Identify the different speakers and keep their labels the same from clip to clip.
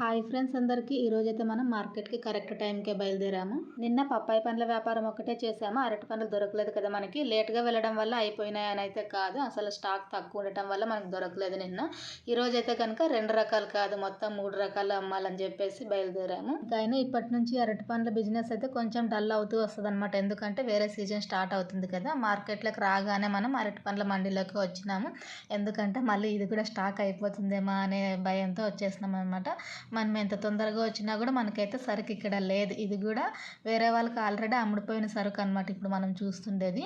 Speaker 1: Hi friends అందరికీ ఈరోజైతే మనం మార్కెట్కి కరెక్ట్ టైంకే బయలుదేరాము. నిన్న పప్పాయి పండ్ల వ్యాపారం ఒకటే చేసాము అరటి పండ్లు దొరకలేదు కదా మనకి. లేట్గా వెళ్ళడం వల్ల అయిపోయినాయని అయితే కాదు. అసలు స్టాక్ తక్కువ ఉండటం వల్ల మనకు దొరకలేదు నిన్న. ఈరోజు అయితే కనుక రెండు రకాలు కాదు. మొత్తం మూడు రకాలు అమ్మాలని చెప్పేసి బయలుదేరాము. కానీ ఇప్పటి నుంచి అరటి పండ్ల బిజినెస్ అయితే కొంచెం డల్ అవుతూ వస్తుంది అనమాట ఎందుకంటే వేరే సీజన్ స్టార్ట్ అవుతుంది కదా. మార్కెట్లోకి రాగానే మనం అరటి పండ్ల మండీలోకి వచ్చినాము. ఎందుకంటే మళ్ళీ ఇది కూడా స్టాక్ అయిపోతుందేమో అనే భయంతో వచ్చేసినాం అనమాట మనం ఎంత తొందరగా వచ్చినా కూడా మనకైతే సరుకు ఇక్కడ లేదు. ఇది కూడా వేరే వాళ్ళకి ఆల్రెడీ అమ్ముడిపోయిన సరుకు అనమాట ఇప్పుడు మనం చూస్తుండేది.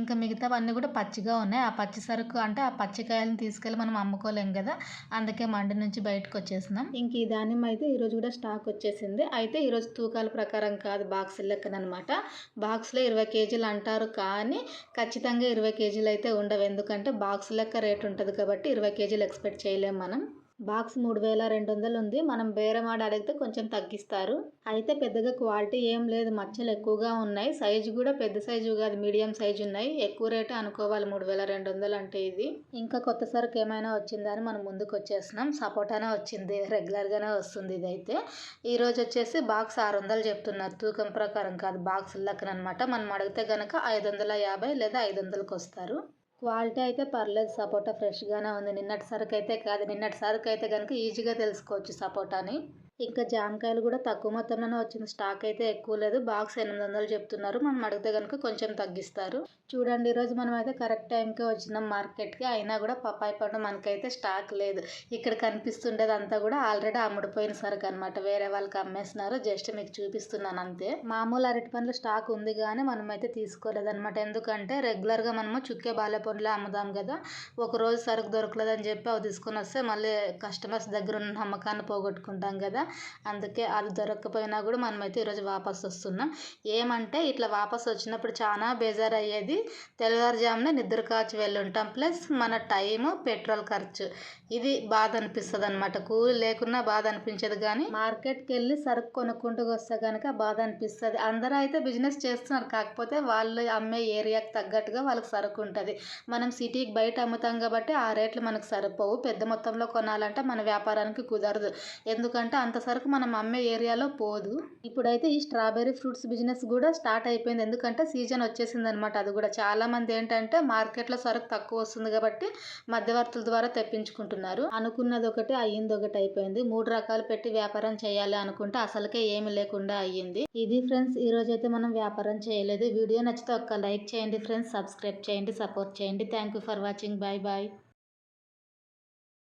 Speaker 1: ఇంకా మిగతావన్నీ కూడా పచ్చిగా ఉన్నాయి. ఆ పచ్చి సరుకు అంటే ఆ పచ్చికాయలను తీసుకెళ్ళి మనం అమ్ముకోలేం కదా. అందుకే మండి నుంచి బయటకు వచ్చేసినాం. ఇంక ఈ దానిమ్మ అయితే ఈరోజు కూడా స్టాక్ వచ్చేసింది. అయితే ఈరోజు తూకాల ప్రకారం కాదు బాక్స్ లెక్కనమాట బాక్స్లో ఇరవై కేజీలు అంటారు కానీ ఖచ్చితంగా ఇరవై కేజీలు అయితే ఉండవు. ఎందుకంటే బాక్స్ లెక్క రేట్ ఉంటుంది కాబట్టి ఇరవై కేజీలు ఎక్స్పెక్ట్ చేయలేము మనం. బాక్స్ మూడు వేల రెండు వందలు ఉంది మనం బేరమాడ అడిగితే కొంచెం తగ్గిస్తారు. అయితే పెద్దగా క్వాలిటీ ఏం లేదు. మచ్చలు ఎక్కువగా ఉన్నాయి. సైజు కూడా పెద్ద సైజు కాదు. మీడియం సైజు ఉన్నాయి. ఎక్కువ రేటు అనుకోవాలి. మూడు వేల రెండు వందలు అంటే ఇది. ఇంకా కొత్త సరుకు ఏమైనా వచ్చిందని మనం ముందుకు వచ్చేస్తున్నాం సపోటానే వచ్చింది. రెగ్యులర్గానే వస్తుంది ఇది అయితే ఈరోజు వచ్చేసి బాక్స్ ఆరు వందలు చెప్తున్నారు. తూకం ప్రకారం కాదు. బాక్స్ లెక్కనమాట మనం అడిగితే కనుక ఐదు వందల యాభై లేదా ఐదు వందలకు వస్తారు క్వాలిటీ అయితే పర్లేదు సపోటా ఫ్రెష్గానే ఉంది. నిన్నటి సరుకు అయితే కాదు. నిన్నటి సరుకు అయితే కనుక ఈజీగా తెలుసుకోవచ్చు సపోటాని. ఇంకా జామకాయలు కూడా తక్కువ మొత్తంలోనే వచ్చింది. స్టాక్ అయితే ఎక్కువ లేదు. బాక్స్ ఎనిమిది వందలు చెప్తున్నారు. మనం అడిగితే కనుక కొంచెం తగ్గిస్తారు. చూడండి ఈరోజు మనం అయితే కరెక్ట్ టైంకే వచ్చినాం మార్కెట్కి. అయినా కూడా పప్పాయి పండు మనకైతే స్టాక్ లేదు. ఇక్కడ కనిపిస్తుండేది అంతా కూడా ఆల్రెడీ అమ్ముడిపోయిన సరుకు అనమాట వేరే వాళ్ళకి అమ్మేస్తున్నారు. జస్ట్ మీకు చూపిస్తున్నాను అంతే. మామూలు అరటి పండ్లు స్టాక్ ఉంది కానీ మనం అయితే ఎందుకంటే రెగ్యులర్గా మనము చుక్కే బాలే పండ్లు అమ్ముదాం కదా. ఒక రోజు సరుకు దొరకలేదని చెప్పి అవి తీసుకొని వస్తే మళ్ళీ కస్టమర్స్ దగ్గర ఉన్న నమ్మకాన్ని పోగొట్టుకుంటాం కదా. అందుకే అది దొరకకపోయినా కూడా మనమైతే ఈరోజు వాపస్ వస్తున్నాం. ఏమంటే ఇట్లా వాపస్ వచ్చినప్పుడు చాలా బేజార్ అయ్యేది తెల్లవారుజామున నిద్ర కాచి వెళ్ళుంటాం. ప్లస్ మన టైము పెట్రోల్ ఖర్చు. ఇది బాధ అనిపిస్తుంది అనమాట కూలి లేకున్నా బాధ అనిపించదు కానీ మార్కెట్కి వెళ్ళి సరుకు కొనుక్కుంటూ వస్తే కనుక బాధ అనిపిస్తుంది. అందరూ అయితే బిజినెస్ చేస్తున్నారు. కాకపోతే వాళ్ళు అమ్మే ఏరియాకి తగ్గట్టుగా వాళ్ళకి సరుకు ఉంటుంది. మనం సిటీకి బయట అమ్ముతాం కాబట్టి ఆ రేట్లు మనకు సరిపోవు. పెద్ద మొత్తంలో కొనాలంటే మన వ్యాపారానికి కుదరదు. ఎందుకంటే అంత సరుకు మనం అమ్మే ఏరియాలో పోదు. ఇప్పుడైతే ఈ స్ట్రాబెర్రీ ఫ్రూట్స్ బిజినెస్ కూడా స్టార్ట్ అయిపోయింది. ఎందుకంటే సీజన్ వచ్చేసింది అనమాట అది కూడా. చాలామంది ఏంటంటే మార్కెట్లో సరుకు తక్కువ వస్తుంది కాబట్టి మధ్యవర్తుల ద్వారా తెప్పించుకుంటున్నారు. అనుకున్నది ఒకటి అయ్యింది ఒకటి అయిపోయింది. మూడు రకాలు పెట్టి వ్యాపారం చేయాలి అనుకుంటే అసలుకే ఏమి లేకుండా అయ్యింది. ఇది ఫ్రెండ్స్ ఈ రోజు అయితే మనం వ్యాపారం చేయలేదు. వీడియో నచ్చితే ఒక్క లైక్ చేయండి ఫ్రెండ్స్ సబ్స్క్రైబ్ చేయండి సపోర్ట్ చేయండి. Thank you for watching. Bye bye